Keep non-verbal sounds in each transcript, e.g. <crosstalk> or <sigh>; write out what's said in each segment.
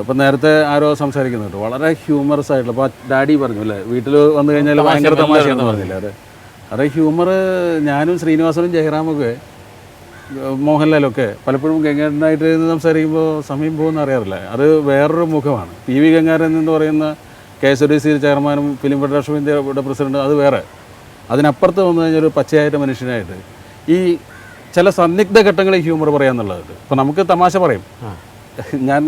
ഇപ്പം നേരത്തെ ആരോ സംസാരിക്കുന്നുണ്ട്. വളരെ ഹ്യൂമറസ് ആയിട്ടുള്ള അപ്പോൾ ഡാഡി പറഞ്ഞു അല്ലേ? വീട്ടിൽ വന്നു കഴിഞ്ഞാൽ ഭയങ്കര തമാശയെന്ന് പറഞ്ഞില്ല? അതെ അത് ഹ്യൂമർ ഞാനും ശ്രീനിവാസനും ജയറാമൊക്കെ മോഹൻലാലൊക്കെ പലപ്പോഴും ഗംഗാരനായിട്ട് എന്ന് സംസാരിക്കുമ്പോൾ സമയം പോകുന്ന അറിയാറില്ല? അത് വേറൊരു മുഖമാണ്. പി വി ഗംഗാരൻ എന്ന് പറയുന്ന കെ എസ് ഡി സി ചെയർമാനും ഫിലിം ഫെഡറേഷൻ ഓഫ് ഇന്ത്യയുടെ പ്രസിഡന്റ് അത് വേറെ. അതിനപ്പുറത്ത് വന്നു കഴിഞ്ഞാൽ ഒരു പച്ചയായിട്ട് മനുഷ്യനായിട്ട് ഈ ചില സന്നിഗ്ധ ഘട്ടങ്ങളിൽ ഹ്യൂമർ പറയാന്നുള്ളത്. ഇപ്പം നമുക്ക് തമാശ പറയും. ഞാൻ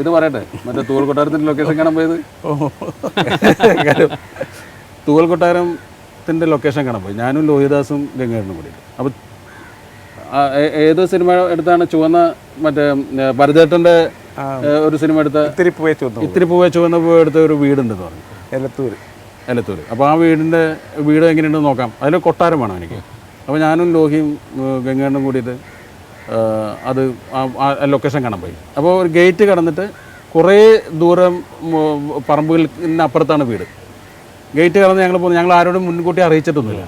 ഇത് പറയട്ടെ മറ്റേ തൂവൽ കൊട്ടാരത്തിന്റെ ലൊക്കേഷൻ കാണാൻ പോയത്? തൂവൽ കൊട്ടാരത്തിന്റെ ലൊക്കേഷൻ കാണാൻ പോയി. ഞാനും ലോഹിദാസും ഗംഗാധരനും കൂടി അപ്പോൾ ഏത് സിനിമ എടുത്താണ് ചുവന്ന മറ്റേ ഭരതേട്ടന്റെ ഒരു സിനിമ എടുത്ത? ഇത്തിരി പൂവേ ചുവന്ന ഇത്തിരി പൂവേ ചുവന്ന പൂവ് എടുത്ത ഒരു വീടുണ്ടെന്ന് പറഞ്ഞു. എലത്തൂർ എലത്തൂർ അപ്പോൾ ആ വീടിന്റെ വീട് എങ്ങനെയുണ്ടെന്ന് നോക്കാം. അതിൽ കൊട്ടാരം വേണം എനിക്ക്. അപ്പോൾ ഞാനും ലോഹിയും ഏഹ്, ഗംഗാണ്ടും കൂടിയിട്ട് അത് ആ- ലൊക്കേഷൻ കാണാൻ പോയി. അപ്പോൾ ഒരു ഗേറ്റ് കടന്നിട്ട് കുറേ ദൂരം പറമ്പുകളിനപ്പുറത്താണ് വീട്. ഗേറ്റ് കടന്ന് ഞങ്ങൾ പോകുന്നത് ഞങ്ങൾ ആരോടും മുൻകൂട്ടി അറിയിച്ചിട്ടൊന്നുമില്ല.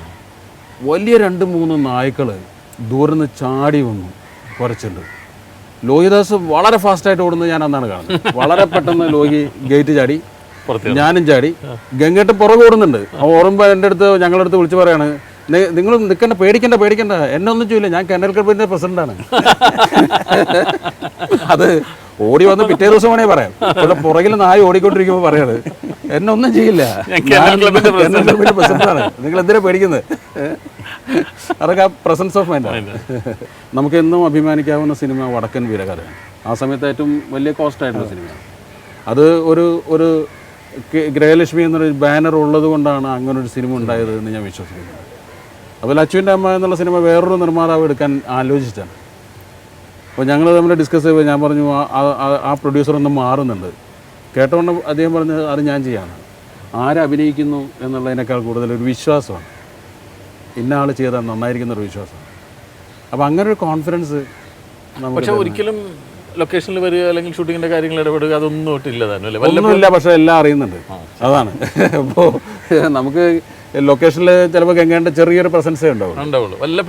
വലിയ രണ്ട് മൂന്ന് നായ്ക്കൾ ദൂരെ നിന്ന് ചാടി വന്നു കുറച്ചുണ്ട്. ലോഹിദാസ് വളരെ ഫാസ്റ്റായിട്ട് ഓടുന്നത് ഞാൻ അന്നാണ് കാണുന്നത്. വളരെ പെട്ടെന്ന് ലോഹി ഗേറ്റ് ചാടി ഞാനും ചാടി. ഗംഗേട്ട് പുറകെ ഓടുന്നുണ്ട് ആ ഓടുമ്പോൾ എന്റെ അടുത്ത് ഞങ്ങളുടെ അടുത്ത് വിളിച്ച് പറയാണ് നിങ്ങൾ നിൽക്കണ്ട പേടിക്കണ്ട പേടിക്കണ്ട. എന്നെ ഒന്നും ചെയ്യില്ല ഞാൻ കെന്നൽ ക്ലബിന്റെ പ്രസിഡന്റാണ് അത് ഓടി വന്ന് പിറ്റേ ദിവസം വേണേ പറയാം. ഇവിടെ പുറകിൽ നായ ഓടിക്കൊണ്ടിരിക്കുമ്പോൾ പറയാണ്. എന്നെ ഒന്നും ചെയ്യില്ല. ക്ലബിന്റെ പ്രസിഡന്റാണ് നിങ്ങൾ എന്തിനാ പേടിക്കുന്നത്? അതൊക്കെ ആ പ്രസൻസ് ഓഫ് മൈൻഡാണ് നമുക്ക് എന്നും അഭിമാനിക്കാവുന്ന സിനിമ വടക്കൻ വീരകഥയാണ്. ആ സമയത്ത് ഏറ്റവും വലിയ കോസ്റ്റ് ആയിട്ടുള്ള സിനിമയാണ്. അത് ഒരു ഒരു ഗ്രഹലക്ഷ്മി എന്നൊരു ബാനർ ഉള്ളത് കൊണ്ടാണ് അങ്ങനെ ഒരു സിനിമ ഉണ്ടായത് എന്ന് ഞാൻ വിശ്വസിക്കുന്നു. അപ്പോൾ അച്ചുവിന്റെ അമ്മ എന്നുള്ള സിനിമ വേറൊരു നിർമ്മാതാവ് എടുക്കാൻ ആലോചിച്ചാണ് അപ്പോൾ ഞങ്ങൾ തമ്മിൽ ഡിസ്കസ് ചെയ്യുമ്പോൾ ഞാൻ പറഞ്ഞു ആ- പ്രൊഡ്യൂസർ ഒന്ന് മാറുന്നുണ്ട്. കേട്ടോണ്ട് അദ്ദേഹം പറഞ്ഞത് അത് ഞാൻ ചെയ്യാനാണ് ആരഭിനയിക്കുന്നു എന്നുള്ളതിനേക്കാൾ കൂടുതൽ ഒരു വിശ്വാസമാണ്. ഇന്ന ആൾ ചെയ്താൽ നന്നായിരിക്കുന്ന ഒരു വിശ്വാസം അപ്പോൾ അങ്ങനെ ഒരു കോൺഫിഡൻസ് പക്ഷെ ഒരിക്കലും ലൊക്കേഷനിൽ വരിക അല്ലെങ്കിൽ ഷൂട്ടിങ്ങിന്റെ കാര്യങ്ങൾ ഇടപെടുക അതൊന്നും ഒട്ടില്ല തന്നെ ഒന്നുമില്ല പക്ഷെ എല്ലാം അറിയുന്നുണ്ട്. അതാണ്. അപ്പോൾ നമുക്ക് ലൊക്കേഷനിൽ ചിലപ്പോൾ ഗംഗാന്റെ ചെറിയൊരു പ്രസൻസേ ഉണ്ടാവും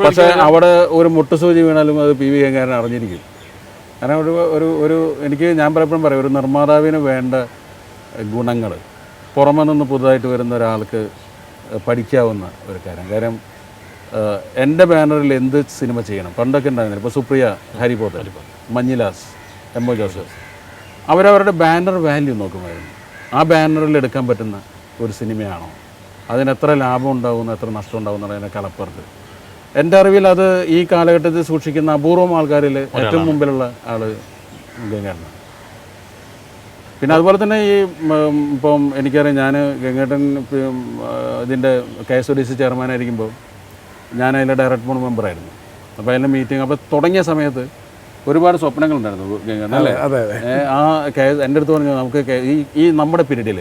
പക്ഷേ അവിടെ ഒരു മുട്ടുസൂചി വീണാലും അത് പി വി ഗംഗാരൻ അറിഞ്ഞിരിക്കും. കാരണം ഒരു ഒരു ഒരു എനിക്ക് ഞാൻ പലപ്പോഴും പറയും ഒരു നിർമ്മാതാവിന് വേണ്ട ഗുണങ്ങൾ പുറമെ നിന്ന് പുതുതായിട്ട് വരുന്ന ഒരാൾക്ക് പഠിക്കാവുന്ന ഒരു കാര്യം. കാര്യം എന്റെ ബാനറിൽ എന്ത് സിനിമ ചെയ്യണം? പണ്ടൊക്കെ ഉണ്ടായിരുന്നില്ല? ഇപ്പോൾ സുപ്രിയ ഹരിപോത്തൽ മഞ്ഞിലാസ് എം ഒ ജോസഫ്. അവരവരുടെ ബാനർ വാല്യൂ നോക്കുമായിരുന്നു. ആ ബാനറിൽ എടുക്കാൻ പറ്റുന്ന ഒരു സിനിമയാണോ? അതിന് എത്ര ലാഭം ഉണ്ടാകുന്നു എത്ര നഷ്ടം ഉണ്ടാകുന്നു എന്നതിനെ കളപ്പുറത്ത് എന്റെ അറിവിൽ അത് ഈ കാലഘട്ടത്തിൽ സൂക്ഷിക്കുന്ന അപൂർവം ആൾക്കാരിൽ ഏറ്റവും മുമ്പിലുള്ള ആൾ ഗംഗേട്ടൻ പിന്നെ അതുപോലെ തന്നെ ഈ ഇപ്പം എനിക്കറിയാം ഞാൻ ഗംഗേട്ടൻ ഇതിന്റെ K S O D C ചെയർമാനായിരിക്കുമ്പോൾ ഞാൻ അതിന്റെ ഡയറക്ട് ബോർഡ് മെമ്പറായിരുന്നു അപ്പോൾ അതിന്റെ മീറ്റിംഗ് അപ്പോൾ തുടങ്ങിയ സമയത്ത് ഒരുപാട് സ്വപ്നങ്ങളുണ്ടായിരുന്നു ഗംഗേട്ടൻ അല്ലേ? ആ കെ എന്റെ അടുത്ത് പറഞ്ഞു നമുക്ക് ഈ ഈ നമ്മുടെ പീരീഡിൽ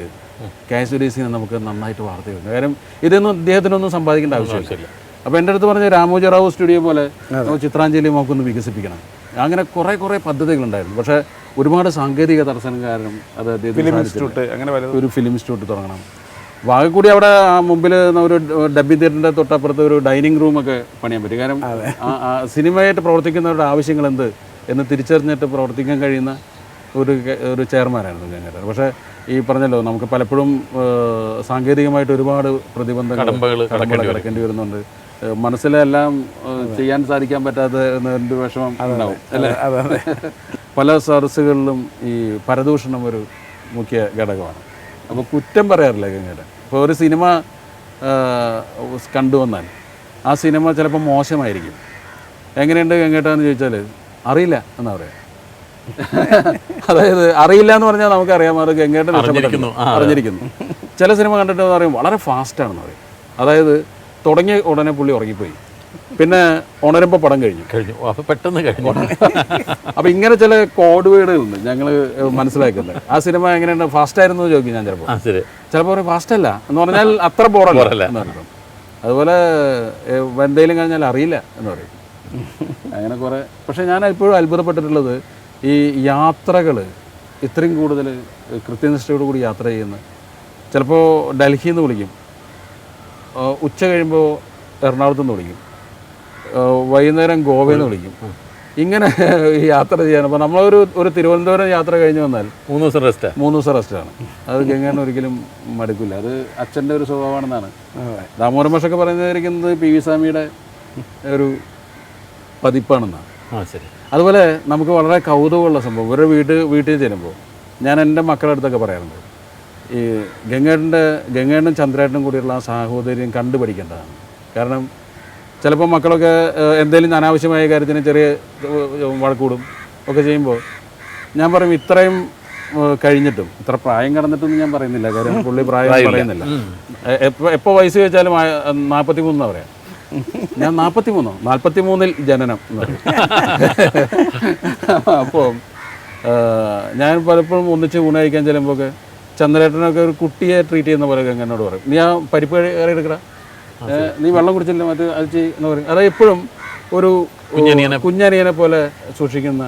കെ നിന്ന് ഡി സിനെ നമുക്ക് നന്നായിട്ട് വാർത്ത വരുന്നു കാര്യം ഇതൊന്നും ഇദ്ദേഹത്തിനൊന്നും സമ്പാദിക്കേണ്ട ആവശ്യമില്ല. അപ്പോൾ എന്റെ അടുത്ത് പറഞ്ഞ രാമോജറാവു സ്റ്റുഡിയോ പോലെ നമുക്ക് ചിത്രാഞ്ജലി നമുക്കൊന്ന് വികസിപ്പിക്കണം. അങ്ങനെ കുറേ കുറേ പദ്ധതികളുണ്ടായിരുന്നു. പക്ഷേ ഒരുപാട് സാങ്കേതിക തടസ്സം കാരണം അത് ഫിലിം. ഇൻസ്റ്റിറ്റ്യൂട്ട് അങ്ങനെ ഒരു ഫിലിം ഇൻസ്റ്റിറ്റ്യൂട്ട് തുടങ്ങണം. വാഗക്കൂടി അവിടെ ആ മുമ്പിൽ ഒരു ഡബ്ബിംഗ് തിയേറ്ററിന്റെ തൊട്ടപ്പുറത്ത് ഒരു ഡൈനിങ് റൂമൊക്കെ പണിയാൻ പറ്റും. കാരണം സിനിമയായിട്ട് പ്രവർത്തിക്കുന്നവരുടെ ആവശ്യങ്ങൾ എന്ത് എന്ന് തിരിച്ചറിഞ്ഞിട്ട് പ്രവർത്തിക്കാൻ കഴിയുന്ന ഒരു ഒരു ചെയർമാനായിരുന്നു ഞങ്ങളുടെ പക്ഷേ ഈ പറഞ്ഞല്ലോ നമുക്ക് പലപ്പോഴും സാങ്കേതികമായിട്ട് ഒരുപാട് പ്രതിബന്ധങ്ങൾ കിടക്കേണ്ടി വരുന്നുണ്ട്. മനസ്സിലെല്ലാം ചെയ്യാൻ സാധിക്കാൻ പറ്റാത്ത എന്നതിന്റെ വിഷമം ഉണ്ടാവും അല്ലേ? അതെ അതെ. <laughs> പല സദസ്സുകളിലും ഈ പരദൂഷണം ഒരു മുഖ്യ ഘടകമാണ്. അപ്പോൾ കുറ്റം പറയാറില്ല ഗംഗേട്ടൻ ഇപ്പോൾ ഒരു സിനിമ കണ്ടുവന്നാൽ ആ സിനിമ ചിലപ്പോൾ മോശമായിരിക്കും. എങ്ങനെയുണ്ട് ഗംഗേട്ടാന്ന് ചോദിച്ചാൽ അറിയില്ല എന്നാ പറയാ. <laughs> അതായത് അറിയില്ല എന്ന് പറഞ്ഞാൽ നമുക്കറിയാം അത് ഗംഗേട്ടൻ. ആ, അറിഞ്ഞിരിക്കുന്നു. ചില സിനിമ കണ്ടിട്ട് പറയും വളരെ ഫാസ്റ്റാണെന്ന് പറയും. അതായത് തുടങ്ങിയ ഉടനെ പുള്ളി ഉറങ്ങിപ്പോയി. പിന്നെ ഉണരുമ്പോൾ പടം കഴിഞ്ഞു. കഴിഞ്ഞു. അപ്പൊ പെട്ടെന്ന് കഴിഞ്ഞു. അപ്പൊ ഇങ്ങനെ ചില കോഡ് വേർഡുകളുണ്ട് ഞങ്ങൾ മനസ്സിലാക്കുന്നത് ആ സിനിമ എങ്ങനെയുണ്ട്? ഫാസ്റ്റ് ആയിരുന്നു ചോദിക്കും ഞാൻ ചിലപ്പോൾ ചിലപ്പോൾ പറയും ഫാസ്റ്റ് അല്ല എന്ന് പറഞ്ഞാൽ അത്ര ബോറല്ല. അതുപോലെ എന്തെങ്കിലും കഴിഞ്ഞാൽ അറിയില്ല എന്ന് പറയും. അങ്ങനെ കുറേ പക്ഷെ ഞാൻ എപ്പോഴും അത്ഭുതപ്പെട്ടിട്ടുള്ളത് ഈ യാത്രകൾ ഇത്രയും കൂടുതൽ കൃത്യനിഷ്ഠയോട് കൂടി യാത്ര ചെയ്യുന്ന ചിലപ്പോൾ ഡൽഹിയിൽ നിന്ന് വിളിക്കും ഉച്ച കഴിയുമ്പോൾ എറണാകുളത്ത് നിന്ന് വിളിക്കും. വൈകുന്നേരം ഗോവയിൽ നിന്ന് വിളിക്കും. ഇങ്ങനെ യാത്ര ചെയ്യാൻ. അപ്പോൾ നമ്മളൊരു ഒരു തിരുവനന്തപുരം യാത്ര കഴിഞ്ഞ് വന്നാൽ മൂന്ന് ദിവസം റെസ്റ്റ് മൂന്ന് ദിവസം റെസ്റ്റാണ് അത് ഗംഗേണ്ണ ഒരിക്കലും മടുക്കില്ല. അത് അച്ഛന്റെ ഒരു സ്വഭാവമാണെന്നാണ്. ദാമോദരൻ മാഷൊക്കെ പറയുന്നത് പി വി സ്വാമിയുടെ ഒരു പതിപ്പാണെന്നാണ്. ആ ശരി. അതുപോലെ നമുക്ക് വളരെ കൗതുകമുള്ള സംഭവം. ഒരു വീട് വീട്ടിൽ ചെല്ലുമ്പോൾ ഞാൻ എന്റെ മക്കളുടെ അടുത്തൊക്കെ പറയാറുണ്ട്. ഈ ഗംഗേട്ടന്റെ ഗംഗേട്ടനും ചന്ദ്രേട്ടനും കൂടിയുള്ള ആ സാഹോദര്യം കണ്ടുപഠിക്കേണ്ടതാണ് കാരണം ചിലപ്പോൾ മക്കളൊക്കെ എന്തെങ്കിലും അനാവശ്യമായ കാര്യത്തിന് ചെറിയ വഴക്കൂടും ഒക്കെ ചെയ്യുമ്പോൾ ഞാൻ പറയും ഇത്രയും കഴിഞ്ഞിട്ടും ഇത്ര പ്രായം കടന്നിട്ടൊന്നും ഞാൻ പറയുന്നില്ല. കാര്യം പുള്ളി പ്രായം പറയുന്നില്ല. എപ്പോൾ എപ്പോ എപ്പോൾ വയസ്സ് ചോദിച്ചാലും നാൽപ്പത്തി മൂന്നാണ് പറയാം. ഞാൻ നാൽപ്പത്തി മൂന്നോ നാൽപ്പത്തി മൂന്നിൽ ജനനം എന്ന് പറയും. അപ്പോൾ ഞാൻ പലപ്പോഴും ഒന്നിച്ച് ഊണ് കഴിക്കാൻ ചെല്ലുമ്പോൾ ചന്ദ്രേട്ടനൊക്കെ ഒരു കുട്ടിയെ ട്രീറ്റ് ചെയ്യുന്ന പോലെ എന്നോട് പറയും. നീ ആ പരിപ്പ് കറി എടുക്കടാ. നീ വെള്ളം കുടിച്ചില്ല മറ്റേ അത് ചെയ്യ് എന്ന് പറയും. അത് എപ്പോഴും ഒരു കുഞ്ഞനിയനെ- പോലെ സൂക്ഷിക്കുന്ന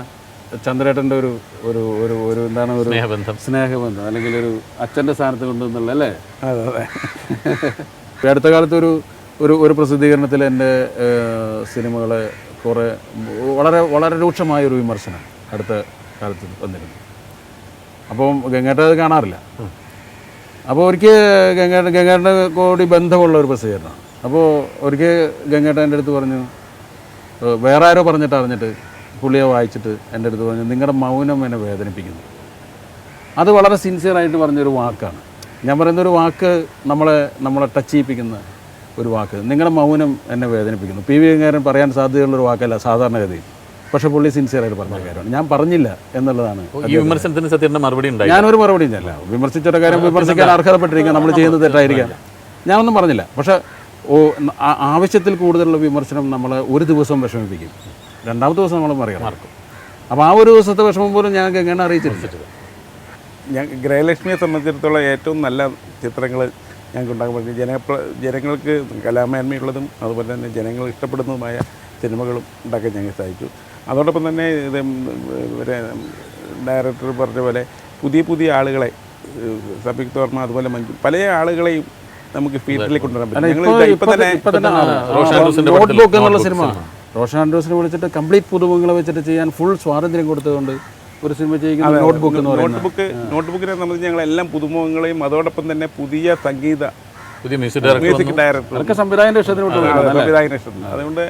ചന്ദ്രേട്ടന്റെ ഒരു ഒരു ഒരു ഒരു എന്താണ് ഒരു സ്നേഹബന്ധം. സ്നേഹബന്ധം അല്ലെങ്കിൽ ഒരു അച്ഛന്റെ സ്ഥാനത്ത് കൊണ്ടുവന്നുള്ള അല്ലേ? അതെ അതെ. അടുത്ത കാലത്ത് ഒരു ഒരു പ്രസിദ്ധീകരണത്തിൽ എന്റെ സിനിമകളെ കുറേ വളരെ വളരെ രൂക്ഷമായ ഒരു വിമർശനം അടുത്ത കാലത്ത് വന്നിരുന്നു. അപ്പം ഗംഗേട്ട അത് കാണാറില്ല. അപ്പോൾ ഒരിക്കൽ ഗംഗേട്ടൻ ഗംഗേട്ടന്റെ കൂടി ബന്ധമുള്ള ഒരു പ്രസിദ്ധീകരണമാണ് അപ്പോൾ ഒരിക്കൽ ഗംഗേട്ട എന്റെ അടുത്ത് പറഞ്ഞു വേറെ ആരോ പറഞ്ഞിട്ട് അറിഞ്ഞിട്ട് പുള്ളിയെ വായിച്ചിട്ട് എന്റെ അടുത്ത് പറഞ്ഞു നിങ്ങളുടെ മൗനം എന്നെ വേദനിപ്പിക്കുന്നു. അത് വളരെ സിൻസിയറായിട്ട് പറഞ്ഞൊരു വാക്കാണ്. ഞാൻ പറയുന്നൊരു വാക്ക് നമ്മളെ നമ്മളെ ടച്ച് ചെയ്യിപ്പിക്കുന്ന ഒരു വാക്ക്. നിങ്ങളുടെ മൗനം എന്നെ വേദനിപ്പിക്കുന്നു. പി. വി. ഗംഗാരൻ പറയാൻ സാധ്യതയുള്ളൊരു വാക്കല്ല സാധാരണഗതിയിൽ. പക്ഷേ പുള്ളി സിൻസിയറായിട്ട് പറഞ്ഞ കാര്യമാണ്. ഞാൻ പറഞ്ഞില്ല എന്നുള്ളതാണ് ഈ വിമർശനത്തിന് സത്യത്തിന്റെ മറുപടി ഉണ്ടായി ഞാനൊരു മറുപടി അല്ല വിമർശിച്ചിട്ട കാര്യം വിമർശിക്കാൻ അർഹതപ്പെട്ടിരിക്കുക നമ്മൾ ചെയ്യുന്നത് തെറ്റായിരിക്കാം. ഞാനൊന്നും പറഞ്ഞില്ല. പക്ഷേ ആവശ്യത്തിൽ കൂടുതലുള്ള വിമർശനം നമ്മൾ ഒരു ദിവസം വിഷമിപ്പിക്കും. രണ്ടാമത്തെ ദിവസം നമ്മൾ മറികടക്കും. അപ്പോൾ ആ ഒരു ദിവസത്തെ വിഷമം പോലും ഞാൻ എങ്ങനെ അറിയിച്ചിട്ടില്ല. ഞാൻ ഗ്രഹലക്ഷ്മിയെ സംബന്ധിച്ചിടത്തോളം ഏറ്റവും നല്ല ചിത്രങ്ങൾ ഞങ്ങൾക്ക് ഉണ്ടാക്കാൻ പറ്റും ജന ജനങ്ങൾക്ക് കലാമേന്മയുള്ളതും അതുപോലെ തന്നെ ജനങ്ങൾ ഇഷ്ടപ്പെടുന്നതുമായ സിനിമകളും ഉണ്ടാക്കാൻ ഞങ്ങൾ സാധിച്ചു അതോടൊപ്പം തന്നെ ഇത് ഇവരെ ഡയറക്ടർ പറഞ്ഞ പോലെ പുതിയ പുതിയ ആളുകളെ സബിക് വർമ്മ അതുപോലെ മഞ്ജു പല ആളുകളെയും നമുക്ക് ഫീൽഡിലേക്ക് കൊണ്ടുവരാൻ പറ്റും. റോഷൻ ആൻഡ്രൂസിനെ വിളിച്ചിട്ട് കംപ്ലീറ്റ് പുതുമുഖങ്ങളെ വെച്ചിട്ട് ചെയ്യാൻ ഫുൾ സ്വാതന്ത്ര്യം കൊടുത്തുകൊണ്ട് ഒരു സിനിമ ചെയ്യുന്നത് നോട്ട് ബുക്ക് എന്ന് പറയുന്നത്. നോട്ട്ബുക്ക് നോട്ട്ബുക്കിനെ സംബന്ധിച്ച് ഞങ്ങളെല്ലാം പുതുമുഖങ്ങളെയും അതോടൊപ്പം തന്നെ പുതിയ സംഗീത പുതിയ മ്യൂസിക് ഡയറക്ടർ അതൊക്കെ ഇഷ്ടത്തിന്. സംവിധായകനെ അതുകൊണ്ട്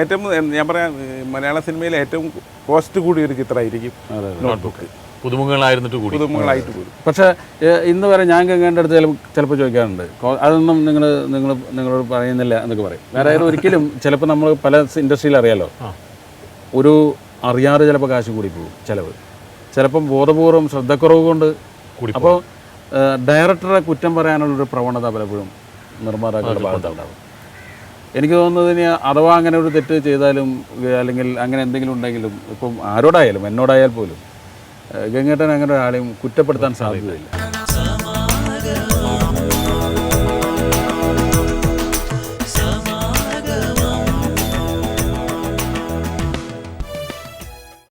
ഏറ്റവും ഞാൻ പറയാം മലയാള സിനിമയിലെ ഏറ്റവും കോസ്റ്റ് കൂടിയ ഒരു ചിത്രമായിരിക്കും നോട്ട്ബുക്ക് പുതുമുഖങ്ങളായിരുന്നിട്ട് കൂടി. പുതുമുഖങ്ങളായിട്ട് കൂടി. പക്ഷേ ഇന്ന് വരെ ഞാൻ കേൾക്കേണ്ട അടുത്ത് ചില ചിലപ്പോൾ ചോദിക്കാറുണ്ട്. അതൊന്നും നിങ്ങൾ നിങ്ങൾ നിങ്ങളോട് പറയുന്നില്ല എന്നൊക്കെ പറയും. അതായത് ഒരിക്കലും ചിലപ്പോൾ നമ്മൾ പല ഇൻഡസ്ട്രിയിൽ അറിയാലോ ഒരു അറിയാതെ ചിലപ്പോൾ കാശ് കൂടി പോകും ചിലവ്. ചിലപ്പം ബോധപൂർവം ശ്രദ്ധക്കുറവ് കൊണ്ട് അപ്പോൾ ഡയറക്ടറെ കുറ്റം പറയാനുള്ളൊരു പ്രവണത പലപ്പോഴും നിർമ്മാതാക്കളുടെ ഭാഗത്തുണ്ടാവും എനിക്ക് തോന്നുന്നത് ഇനി അഥവാ അങ്ങനെ ഒരു തെറ്റ് ചെയ്താലും അല്ലെങ്കിൽ അങ്ങനെ എന്തെങ്കിലും ഉണ്ടെങ്കിലും ഇപ്പം ആരോടായാലും എന്നോടായാൽ പോലും ഗംഗേട്ടൻ അങ്ങനെ ഒരാളെയും കുറ്റപ്പെടുത്താൻ സാധ്യതയില്ല.